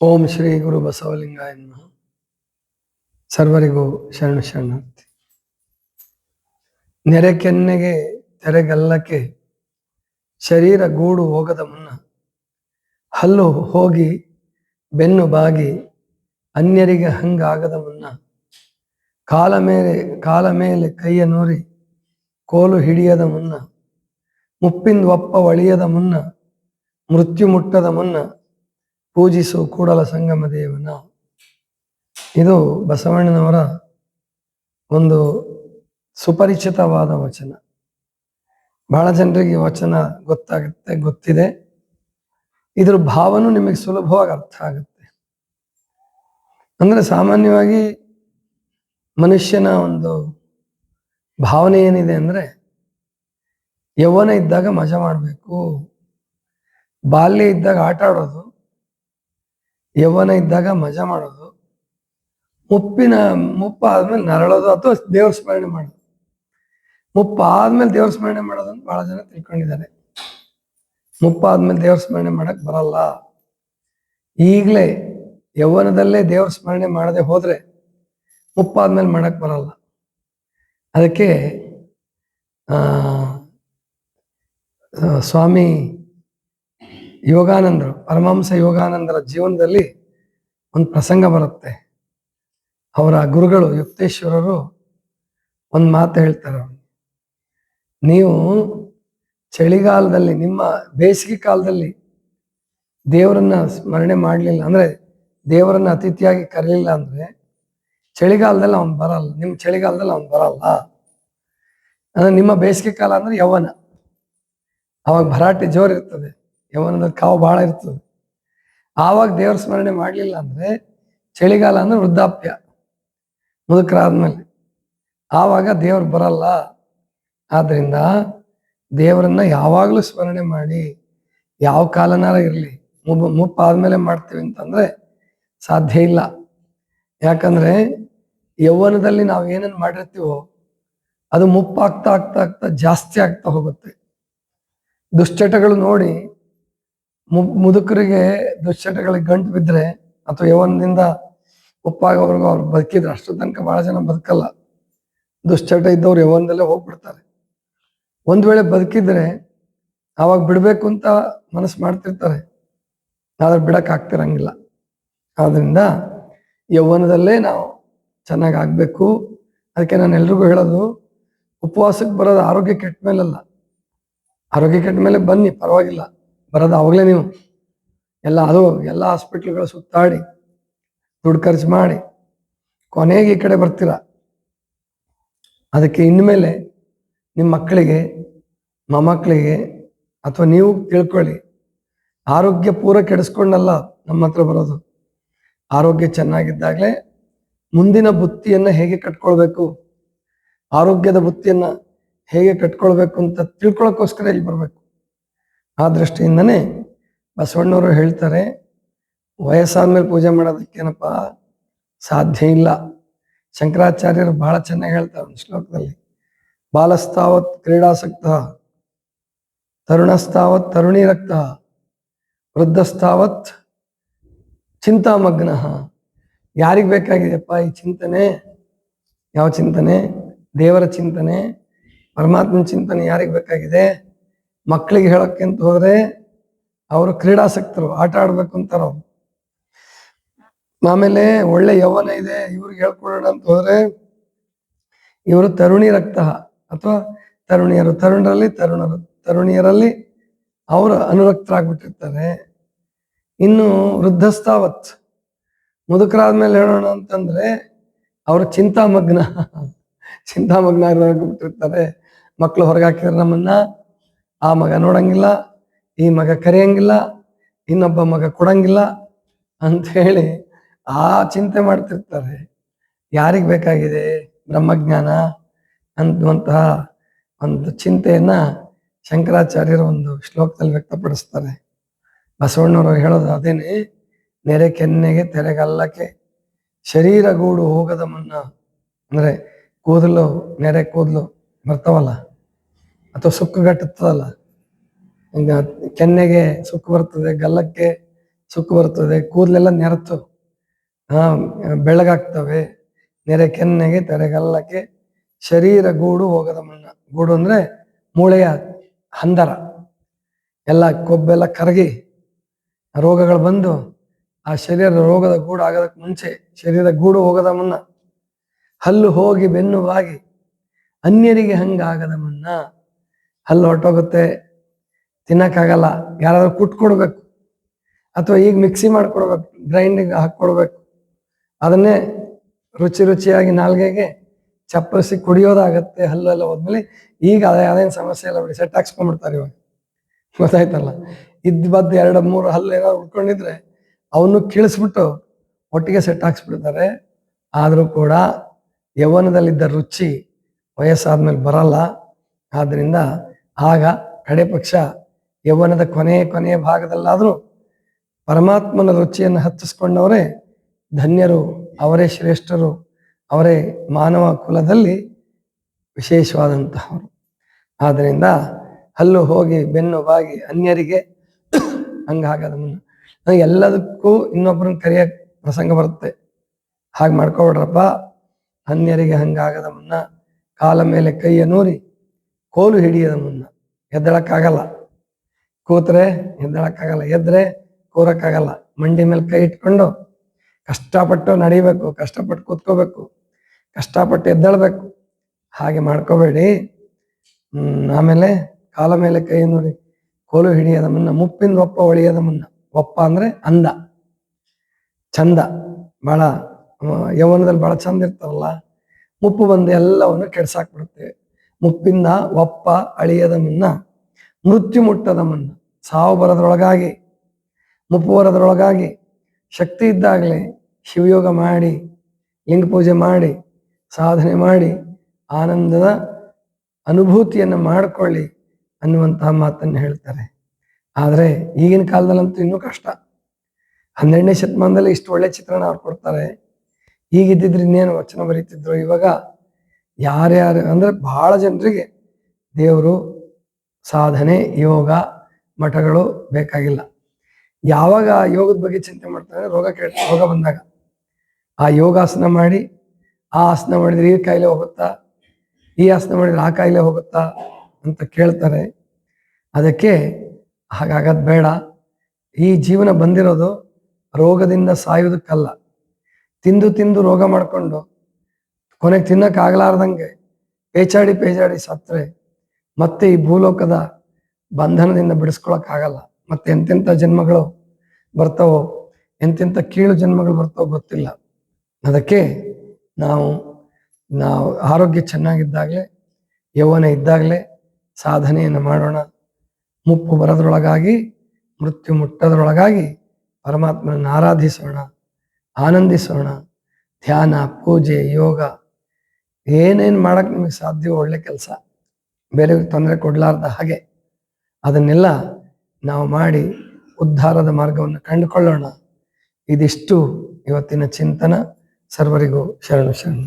ಓಂ ಶ್ರೀ ಗುರು ಬಸವಲಿಂಗಾಯ ನಮಃ ಸರ್ವರಿಗೂ ಶರಣ ಶರಣಾರ್ಥಿ. ನೆರೆ ಕೆನ್ನೆಗೆ ತೆರೆಗಲ್ಲಕ್ಕೆ ಶರೀರ ಗೂಡು ಹೋಗದ ಮುನ್ನ ಹಲ್ಲು ಹೋಗಿ ಬೆನ್ನು ಬಾಗಿ ಅನ್ಯರಿಗೆ ಹಂಗಾಗದ ಮುನ್ನ ಕಾಲ ಮೇಲೆ ಕಾಲ ಮೇಲೆ ಕೈಯ ನೋರಿ ಕೋಲು ಹಿಡಿಯದ ಮುನ್ನ, ಮುಪ್ಪಿಂದ ಒಪ್ಪ ಒಳಿಯದ ಮುನ್ನ, ಮೃತ್ಯು ಮುಟ್ಟದ ಮುನ್ನ ಪೂಜಿಸು ಕೂಡಲ ಸಂಗಮ ದೇವನ. ಇದು ಬಸವಣ್ಣನವರ ಒಂದು ಸುಪರಿಚಿತವಾದ ವಚನ. ಬಹಳ ಜನರಿಗೆ ವಚನ ಗೊತ್ತಾಗುತ್ತೆ, ಗೊತ್ತಿದೆ. ಇದ್ರ ಭಾವನೂ ನಿಮಗೆ ಸುಲಭವಾಗಿ ಅರ್ಥ ಆಗುತ್ತೆ. ಅಂದ್ರೆ ಸಾಮಾನ್ಯವಾಗಿ ಮನುಷ್ಯನ ಒಂದು ಭಾವನೆ ಏನಿದೆ ಅಂದ್ರೆ, ಯೌವನ ಇದ್ದಾಗ ಮಜಾ ಮಾಡಬೇಕು, ಬಾಲ್ಯ ಇದ್ದಾಗ ಆಟ ಆಡೋದು ಯೌವನ ಇದ್ದಾಗ ಮಜಾ ಮಾಡೋದು. ಮುಪ್ಪಿನ ಮುಪ್ಪ ಆದ್ಮೇಲೆ ನರಳೋದು ಅಥವಾ ದೇವ್ರ ಸ್ಮರಣೆ ಮಾಡೋದು. ಮುಪ್ಪ ಆದ್ಮೇಲೆ ದೇವ್ರ ಸ್ಮರಣೆ ಮಾಡೋದು ಅಂತ ಬಹಳ ಜನ ತಿಳ್ಕೊಂಡಿದ್ದಾರೆ. ಮುಪ್ಪ ಆದ್ಮೇಲೆ ದೇವ್ರ ಸ್ಮರಣೆ ಮಾಡಕ್ ಬರಲ್ಲ. ಈಗಲೇ ಯೌವನದಲ್ಲೇ ದೇವ್ರ ಸ್ಮರಣೆ ಮಾಡದೆ ಹೋದ್ರೆ ಮುಪ್ಪಾದ್ಮೇಲೆ ಮಾಡಕ್ ಬರಲ್ಲ. ಅದಕ್ಕೆ ಸ್ವಾಮಿ ಯೋಗಾನಂದರು. ಪರಮಹಂಸ ಯೋಗಾನಂದರ ಜೀವನದಲ್ಲಿ ಒಂದು ಪ್ರಸಂಗ ಬರುತ್ತೆ. ಅವರ ಗುರುಗಳು ಯುಕ್ತೇಶ್ವರರು ಒಂದು ಮಾತು ಹೇಳ್ತಾರೆ. ನೀವು ಚಳಿಗಾಲದಲ್ಲಿ, ನಿಮ್ಮ ಬೇಸಿಗೆ ಕಾಲದಲ್ಲಿ ದೇವರನ್ನ ಸ್ಮರಣೆ ಮಾಡಲಿಲ್ಲ ಅಂದರೆ, ದೇವರನ್ನ ಅತಿಥಿಯಾಗಿ ಕರೀಲಿಲ್ಲ ಅಂದರೆ, ಚಳಿಗಾಲದಲ್ಲಿ ಅವನು ಬರಲ್ಲ. ನಿಮ್ಮ ಚಳಿಗಾಲದಲ್ಲಿ ಅವನು ಬರಲ್ಲ. ಅಂದರೆ ನಿಮ್ಮ ಬೇಸಿಗೆ ಕಾಲ ಅಂದರೆ ಯೌವನ. ಅವಾಗ ಭರಾಟೆ ಜೋರ್ ಇರ್ತದೆ ಯೌವನದಲ್ಲಿ ಕಾವು ಬಹಳ ಇರ್ತದೆ. ಆವಾಗ ದೇವರ ಸ್ಮರಣೆ ಮಾಡಲಿಲ್ಲ ಅಂದ್ರೆ ಚಳಿಗಾಲ ಅಂದ್ರೆ ವೃದ್ಧಾಪ್ಯ ಮುದುಕರಾದ್ಮೇಲೆ. ಆವಾಗ ದೇವ್ರು ಬರಲ್ಲ. ಆದ್ರಿಂದ ದೇವರನ್ನ ಯಾವಾಗಲೂ ಸ್ಮರಣೆ ಮಾಡಿ ಯಾವ ಕಾಲನಾರ ಇರಲಿ ಮುಪ್ಪ ಮುಪ್ಪಾದ್ಮೇಲೆ ಮಾಡ್ತೀವಿ ಅಂತಂದ್ರೆ ಸಾಧ್ಯ ಇಲ್ಲ. ಯಾಕಂದ್ರೆ ಯೌವನದಲ್ಲಿ ನಾವು ಏನನ್ನ ಮಾಡಿರ್ತೀವೋ ಅದು ಮುಪ್ಪಾಗ್ತಾ ಆಗ್ತಾ ಆಗ್ತಾ ಜಾಸ್ತಿ ಆಗ್ತಾ ಹೋಗುತ್ತೆ. ದುಶ್ಚಟಗಳು ನೋಡಿ ಮುದುಕರಿಗೆ ದುಶ್ಚಟಗಳಿಗೆ ಗಂಟು ಬಿದ್ದರೆ ಅಥವಾ ಯವನದಿಂದ ಉಪ್ಪಾಗೋವರೆಗೂ ಅವ್ರು ಬದುಕಿದ್ರೆ ಅಷ್ಟು ತನಕ ಬಹಳ ಜನ ಬದುಕಲ್ಲ. ದುಶ್ಚಟ ಇದ್ದವ್ರು ಯವನದಲ್ಲೇ ಹೋಗ್ಬಿಡ್ತಾರೆ. ಒಂದು ವೇಳೆ ಬದುಕಿದ್ರೆ ಆವಾಗ ಬಿಡಬೇಕು ಅಂತ ಮನಸ್ಸು ಮಾಡ್ತಿರ್ತಾರೆ. ಆದರೆ ಬಿಡಕ್ಕೆ ಆಗ್ತಿರಂಗಿಲ್ಲ. ಆದ್ದರಿಂದ ಯೌವನದಲ್ಲೇ ನಾವು ಚೆನ್ನಾಗಿ ಆಗಬೇಕು. ಅದಕ್ಕೆ ನಾನು ಎಲ್ರಿಗೂ ಹೇಳೋದು, ಉಪವಾಸಕ್ಕೆ ಬರೋದು ಆರೋಗ್ಯ ಕೆಟ್ಟ ಅಲ್ಲ ಆರೋಗ್ಯ ಕೆಟ್ಟ ಮೇಲೆ ಬನ್ನಿ, ಪರವಾಗಿಲ್ಲ. ಬರೋದು ಅವಾಗಲೇ ನೀವು. ಎಲ್ಲ ಅದು ಎಲ್ಲ ಹಾಸ್ಪಿಟ್ಲ್ಗಳು ಸುತ್ತಾಡಿ, ದುಡ್ಡು ಖರ್ಚು ಮಾಡಿ, ಕೊನೆಗೆ ಈ ಕಡೆ ಬರ್ತೀರ. ಅದಕ್ಕೆ ಇನ್ಮೇಲೆ ನಿಮ್ಮ ಮಕ್ಕಳಿಗೆ ಮೊಮ್ಮಕ್ಕಳಿಗೆ ಅಥವಾ ನೀವು ತಿಳ್ಕೊಳ್ಳಿ. ಆರೋಗ್ಯ ಪೂರ ಕೆಡಿಸ್ಕೊಂಡಲ್ಲ ನಮ್ಮ ಹತ್ರ ಬರೋದು. ಆರೋಗ್ಯ ಚೆನ್ನಾಗಿದ್ದಾಗಲೇ ಮುಂದಿನ ಬುತ್ತಿಯನ್ನು ಹೇಗೆ ಕಟ್ಕೊಳ್ಬೇಕು? ಆರೋಗ್ಯದ ಬುತ್ತಿಯನ್ನು ಹೇಗೆ ಕಟ್ಕೊಳ್ಬೇಕು ಅಂತ ತಿಳ್ಕೊಳಕ್ಕೋಸ್ಕರ ಇಲ್ಲಿ ಬರಬೇಕು. ಆ ದೃಷ್ಟಿಯಿಂದನೇ ಬಸವಣ್ಣವರು ಹೇಳ್ತಾರೆ ವಯಸ್ಸಾದ ಮೇಲೆ ಪೂಜೆ ಮಾಡೋದಕ್ಕೇನಪ್ಪ ಸಾಧ್ಯ ಇಲ್ಲ. ಶಂಕರಾಚಾರ್ಯರು ಬಹಳ ಚೆನ್ನಾಗಿ ಹೇಳ್ತಾರೆ ಒಂದು ಶ್ಲೋಕದಲ್ಲಿ. ಬಾಲಸ್ತಾವತ್ ಕ್ರೀಡಾಸಕ್ತ, ತರುಣಸ್ತಾವತ್ ತರುಣಿ ರಕ್ತ ವೃದ್ಧಸ್ತಾವತ್ ಚಿಂತಾಮಗ್ನ. ಯಾರಿಗೆ ಬೇಕಾಗಿದೆಯಪ್ಪ ಈ ಚಿಂತನೆ? ಯಾವ ಚಿಂತನೆ? ದೇವರ ಚಿಂತನೆ? ಪರಮಾತ್ಮನ ಚಿಂತನೆ ಯಾರಿಗೆ ಬೇಕಾಗಿದೆ? ಮಕ್ಕಳಿಗೆ ಹೇಳೋಕ್ಕಿಂತ ಹೋದ್ರೆ ಅವರು ಕ್ರೀಡಾಸಕ್ತರು, ಆಟ ಆಡ್ಬೇಕು ಅಂತಾರ ಅವ್ರು. ಆಮೇಲೆ ಒಳ್ಳೆ ಯೌವನ ಇದೆ, ಇವ್ರಿಗೆ ಹೇಳ್ಕೊಡೋಣ ಅಂತ ಹೋದ್ರೆ ಇವರು ತರುಣಿ ರಕ್ತ ಅಥವಾ ತರುಣಿಯರು. ತರುಣರಲ್ಲಿ ತರುಣರು, ತರುಣಿಯರಲ್ಲಿ ಅವರು ಅನುರಕ್ತರಾಗ್ಬಿಟ್ಟಿರ್ತಾರೆ. ಇನ್ನು ವೃದ್ಧಸ್ತಾವತ್ ಮುದುಕರಾದ್ಮೇಲೆ ಹೇಳೋಣ ಅಂತಂದ್ರೆ ಅವರು ಚಿಂತಾಮಗ್ನ ಚಿಂತಾಮಗ್ನ ಬಿಟ್ಟಿರ್ತಾರೆ ಮಕ್ಕಳು ಹೊರಗೆ ಹಾಕಿದ್ರೆ ನಮ್ಮನ್ನ ಆ ಮಗ ನೋಡಂಗಿಲ್ಲ, ಈ ಮಗ ಕರೆಯಂಗಿಲ್ಲ, ಇನ್ನೊಬ್ಬ ಮಗ ಕೊಡಂಗಿಲ್ಲ ಅಂತ ಹೇಳಿ ಆ ಚಿಂತೆ ಮಾಡ್ತಿರ್ತಾರೆ. ಯಾರಿಗೆ ಬೇಕಾಗಿದೆ ಬ್ರಹ್ಮಜ್ಞಾನ ಅನ್ನುವಂತಹ ಒಂದು ಚಿಂತೆಯನ್ನ ಶಂಕರಾಚಾರ್ಯರ ಒಂದು ಶ್ಲೋಕದಲ್ಲಿ ವ್ಯಕ್ತಪಡಿಸ್ತಾರೆ. ಬಸವಣ್ಣವರು ಹೇಳೋದು ಅದೇನೆ, ನೆರೆ ಕೆನ್ನೆಗೆ ತೆರೆಗಲ್ಲಕ್ಕೆ ಶರೀರ ಗೂಡು ಹೋಗದ ಮುನ್ನ, ಅಂದ್ರೆ ಕೂದಲು ನೆರೆ ಕೂದಲು ಬರ್ತಾವಲ್ಲ ಅಥವಾ ಸುಕ್ಕುಗಟ್ಟುತ್ತದಲ್ಲ ಈಗ ಕೆನ್ನೆಗೆ ಸುಕ್ಕು ಬರ್ತದೆ, ಗಲ್ಲಕ್ಕೆ ಸುಕ್ಕು ಬರ್ತದೆ, ಕೂದಲೆಲ್ಲ ನೆರತು ಹಾ ಬೆಳಗಾಗ್ತವೆ. ನೆರೆ ಕೆನ್ನೆಗೆ ತೆರೆಗಲ್ಲಕ್ಕೆ ಶರೀರ ಗೂಡು ಹೋಗದ ಮಣ್ಣ. ಗೂಡು ಅಂದ್ರೆ ಮೂಳೆಯ ಹಂದರ ಎಲ್ಲ ಕೊಬ್ಬೆಲ್ಲ ಕರಗಿ ರೋಗಗಳು ಬಂದು ಆ ಶರೀರ ರೋಗದ ಗೂಡು ಆಗೋದಕ್ಕೆ ಮುಂಚೆ ಶರೀರ ಗೂಡು ಹೋಗದ ಮುನ್ನ ಹಲ್ಲು ಹೋಗಿ ಬೆನ್ನುವಾಗಿ ಅನ್ಯರಿಗೆ ಹಂಗಾಗದ ಮುನ್ನ ಹಲ್ಲು ಹೊರಟೋಗುತ್ತೆ, ತಿನ್ನಕ್ಕಾಗಲ್ಲ, ಯಾರಾದರೂ ಕುಟ್ಕೊಡ್ಬೇಕು ಅಥವಾ ಈಗ ಮಿಕ್ಸಿ ಮಾಡಿಕೊಡ್ಬೇಕು, ಗ್ರೈಂಡಿಂಗ್ ಹಾಕ್ಕೊಡ್ಬೇಕು, ಅದನ್ನೇ ರುಚಿ ರುಚಿಯಾಗಿ ನಾಲ್ಗೆಗೆ ಚಪ್ಪರಿಸಿ ಕುಡಿಯೋದಾಗತ್ತೆ ಹಲ್ಲೆಲ್ಲ ಹೋದ್ಮೇಲೆ, ಈಗ ಅದೇ, ಅದೇನು ಸಮಸ್ಯೆ ಇಲ್ಲ ಬಿಡಿ ಸೆಟ್ ಹಾಕ್ಸ್ಕೊಂಡ್ಬಿಡ್ತಾರೆ ಇವಾಗ. ಗೊತ್ತಾಯ್ತಲ್ಲ? ಇದ್ದು ಬದ್ದು ಎರಡು, ಮೂರು ಹಲ್ಲು ಏನಾದ್ರು ಉಳ್ಕೊಂಡಿದ್ರೆ ಅವನು ಕೀಳಿಸ್ಬಿಟ್ಟು ಒಟ್ಟಿಗೆ ಸೆಟ್ ಹಾಕ್ಸ್ಬಿಡ್ತಾರೆ. ಆದರೂ ಕೂಡ ಯೌವನದಲ್ಲಿದ್ದ ರುಚಿ ವಯಸ್ಸಾದ್ಮೇಲೆ ಬರಲ್ಲ. ಆದ್ರಿಂದ ಆಗ ಕಡೆ ಪಕ್ಷ ಯೌವನದ ಕೊನೆಯ ಕೊನೆಯ ಭಾಗದಲ್ಲಾದರೂ ಪರಮಾತ್ಮನ ರುಚಿಯನ್ನು ಹತ್ತಿಸ್ಕೊಂಡವರೇ ಧನ್ಯರು, ಅವರೇ ಶ್ರೇಷ್ಠರು, ಅವರೇ ಮಾನವ ಕುಲದಲ್ಲಿ ವಿಶೇಷವಾದಂತಹವರು. ಆದ್ದರಿಂದ ಹಲ್ಲು ಹೋಗಿ ಬೆನ್ನು ಬಾಗಿ ಅನ್ಯರಿಗೆ ಹಂಗಾಗದ ಮುನ್ನ ನನಗೆ ಎಲ್ಲದಕ್ಕೂ ಇನ್ನೊಬ್ಬರನ್ನ ಕರೆಯ ಪ್ರಸಂಗ ಬರುತ್ತೆ. ಹಾಗೆ ಮಾಡ್ಕೊಬಿಡ್ರಪ್ಪ, ಅನ್ಯರಿಗೆ ಹಂಗಾಗದ ಮುನ್ನ ಕಾಲ ಮೇಲೆ ಕೈಯ ನೂರಿ ಕೋಲು ಹಿಡಿಯದ ಮುನ್ನ ಎದ್ದಳಕ್ಕಾಗಲ್ಲ ಕೂತ್ರೆ ಎದ್ದಳಕ್ಕಾಗಲ್ಲ ಎದ್ರೆ ಕೂರಕ್ಕಾಗಲ್ಲ. ಮಂಡಿ ಮೇಲೆ ಕೈ ಇಟ್ಕೊಂಡು ಕಷ್ಟಪಟ್ಟು ನಡಿಬೇಕು, ಕಷ್ಟಪಟ್ಟು ಕೂತ್ಕೋಬೇಕು, ಕಷ್ಟಪಟ್ಟು ಎದ್ದೇಳಬೇಕು. ಹಾಗೆ ಮಾಡ್ಕೋಬೇಡಿ. ಆಮೇಲೆ ಕಾಲ ಮೇಲೆ ಕೈ ನೋಡಿ. ಕೋಲು ಹಿಡಿಯದ ಮುನ್ನ, ಮುಪ್ಪಿಂದ ಒಪ್ಪ ಒಳಿಯದ ಮುನ್ನ. ಒಪ್ಪ ಅಂದ್ರೆ ಅಂದ. ಚಂದ ಭಾಳ ಯೌವನದಲ್ಲಿ ಬಹಳ ಚಂದ ಇರ್ತಾರಲ್ಲ. ಮುಪ್ಪು ಬಂದು ಎಲ್ಲವನ್ನು ಕೆಡ್ಸಾಕ್ಬಿಡುತ್ತೆ. ಮುಪ್ಪಿಂದ ಒಪ್ಪ ಅಳಿಯದ ಮುನ್ನ, ಮೃತ್ಯು ಮುಟ್ಟದ ಮುನ್ನ, ಸಾವು ಬರೋದ್ರೊಳಗಾಗಿ, ಮುಪ್ಪು ಬರೋದ್ರೊಳಗಾಗಿ ಶಕ್ತಿ ಇದ್ದಾಗಲೇ ಶಿವಯೋಗ ಮಾಡಿ, ಲಿಂಗ ಪೂಜೆ ಮಾಡಿ, ಸಾಧನೆ ಮಾಡಿ, ಆನಂದದ ಅನುಭೂತಿಯನ್ನು ಮಾಡಿಕೊಳ್ಳಿ ಅನ್ನುವಂತಹ ಮಾತನ್ನು ಹೇಳ್ತಾರೆ. ಆದರೆ ಈಗಿನ ಕಾಲದಲ್ಲಂತೂ ಇನ್ನೂ ಕಷ್ಟ. ಹನ್ನೆರಡನೇ ಶತಮಾನದಲ್ಲಿ ಇಷ್ಟು ಒಳ್ಳೆ ಚಿತ್ರಣ ಅವ್ರು ಕೊಡ್ತಾರೆ. ಈಗಿದ್ದಿದ್ರೆ ಇನ್ನೇನು ವಚನ ಬರೀತಿದ್ರು? ಇವಾಗ ಯಾರ್ಯಾರು ಅಂದ್ರೆ ಬಹಳ ಜನರಿಗೆ ದೇವರು ಸಾಧನೆ, ಯೋಗ ಮಠಗಳು ಬೇಕಾಗಿಲ್ಲ. ಯಾವಾಗ ಯೋಗದ ಬಗ್ಗೆ ಚಿಂತೆ ಮಾಡ್ತಾರೆ? ರೋಗ ಕೇಳ ರೋಗ ಬಂದಾಗ. ಆ ಯೋಗಾಸನ ಮಾಡಿ, ಆ ಆಸನ ಮಾಡಿದ್ರೆ ಈ ಕಾಯಿಲೆ ಹೋಗುತ್ತಾ? ಈ ಆಸನ ಮಾಡಿದ್ರೆ ಆ ಕಾಯಿಲೆ ಹೋಗುತ್ತಾ? ಅಂತ ಕೇಳ್ತಾರೆ. ಅದಕ್ಕೆ ಹಾಗಾಗದ್ ಬೇಡ. ಈ ಜೀವನ ಬಂದಿರೋದು ರೋಗದಿಂದ ಸಾಯುವುದಕ್ಕಲ್ಲ. ತಿಂದು ತಿಂದು ರೋಗ ಮಾಡ್ಕೊಂಡು ಕೊನೆಗೆ ತಿನ್ನಕ್ಕಾಗಲಾರ್ದಂಗೆ ಪೇಚಾಡಿ ಪೇಚಾಡಿ ಸತ್ತರೆ ಮತ್ತೆ ಈ ಭೂಲೋಕದ ಬಂಧನದಿಂದ ಬಿಡಿಸ್ಕೊಳಕ್ಕಾಗಲ್ಲ ಮತ್ತೆ ಎಂತೆಂಥ ಜನ್ಮಗಳು ಬರ್ತಾವೋ ಎಂತೆಂಥ ಕೀಳು ಜನ್ಮಗಳು ಬರ್ತಾವೋ ಗೊತ್ತಿಲ್ಲ. ಅದಕ್ಕೆ ನಾವು ನಾವು ಆರೋಗ್ಯ ಚೆನ್ನಾಗಿದ್ದಾಗಲೇ, ಯೌವನ ಇದ್ದಾಗಲೇ ಸಾಧನೆಯನ್ನು ಮಾಡೋಣ. ಮುಪ್ಪು ಬರೋದ್ರೊಳಗಾಗಿ, ಮೃತ್ಯು ಮುಟ್ಟೋದ್ರೊಳಗಾಗಿ ಪರಮಾತ್ಮನನ್ನು ಆರಾಧಿಸೋಣ, ಆನಂದಿಸೋಣ. ಧ್ಯಾನ, ಪೂಜೆ, ಯೋಗ ಏನೇನು ಮಾಡಕ್ ನಿಮಗೆ ಸಾಧ್ಯವೋ ಒಳ್ಳೆ ಕೆಲಸ, ಬೇರೆಯವ್ರಿಗೆ ತೊಂದರೆ ಕೊಡಲಾರ್ದ ಹಾಗೆ ಅದನ್ನೆಲ್ಲ ನಾವು ಮಾಡಿ ಉದ್ಧಾರದ ಮಾರ್ಗವನ್ನು ಕಂಡುಕೊಳ್ಳೋಣ. ಇದಿಷ್ಟು ಇವತ್ತಿನ ಚಿಂತನ. ಸರ್ವರಿಗೂ ಶರಣು ಶರಣ.